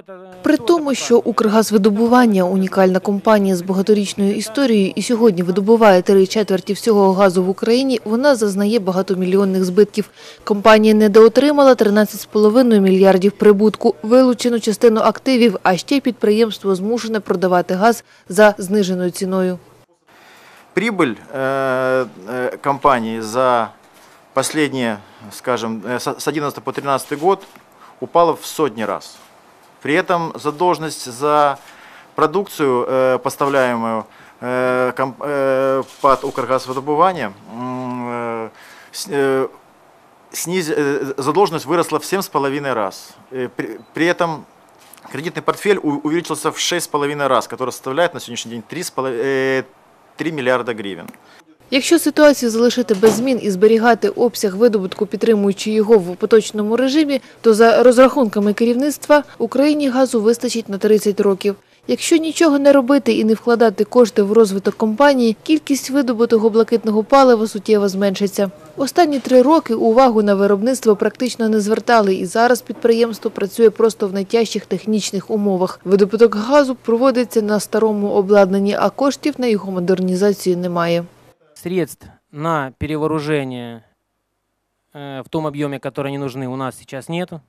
это... При тому, що Укргазвидобування унікальна компанія з багаторічною історією і сьогодні видобуває три четверті всього газу в Україні, вона зазнає багатомільйонних збитків. Компанія недоотримала 13,5 мільярдів прибутку, вилучену частину активів, а ще й підприємство змушене продавати газ за зниженою ціною. Прибыль э, э, компании за последние, скажем, э, с 11 по 13 год упала в сотни раз. При этом задолженность за продукцию, э, поставляемую э, э, под Укргазвыдобывание, м, э, э, сниз- задолженность выросла в 7,5 раз. Э, При, при этом кредитный портфель увеличился в 6,5 раз, который составляет на сегодняшний день 3,5 э, 3 миллиарда гривен. Якщо ситуацію залишити без змін і зберігати обсяг видобутку, підтримуючи його в поточному режимі, то за розрахунками керівництва Україні газу вистачить на 30 років. Якщо нічого не робити і не вкладати кошти в розвиток компанії, кількість видобутого блакитного палива суттєво зменшиться. Останні три роки увагу на виробництво практично не звертали, і зараз підприємство працює просто в найтяжчих технічних умовах. Видобуток газу проводиться на старому обладнанні, а коштів на його модернізацію немає. Средств на перевооружение э, в том объеме, которые не нужны, у нас сейчас нету.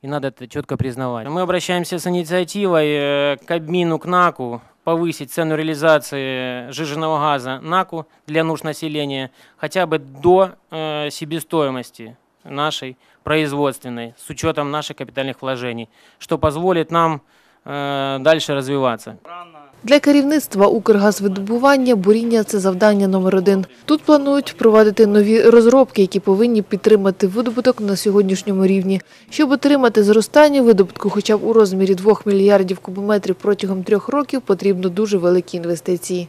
И надо это четко признавать. Мы обращаемся с инициативой э, к Кабмину, к НАКу, повысить цену реализации жиженного газа НАКу для нужд населения хотя бы до э, себестоимости нашей производственной, с учетом наших капитальных вложений, что позволит нам дальше развиваться. Для керівництва Укргазвидобування буріння – це завдання номер один. Тут планують впровадити нові розробки, які повинні підтримати видобуток на сьогоднішньому рівні. Щоб отримати зростання видобутку хоча б у розмірі 2 мільярдів кубометрів протягом трьох років, потрібно дуже великі інвестиції.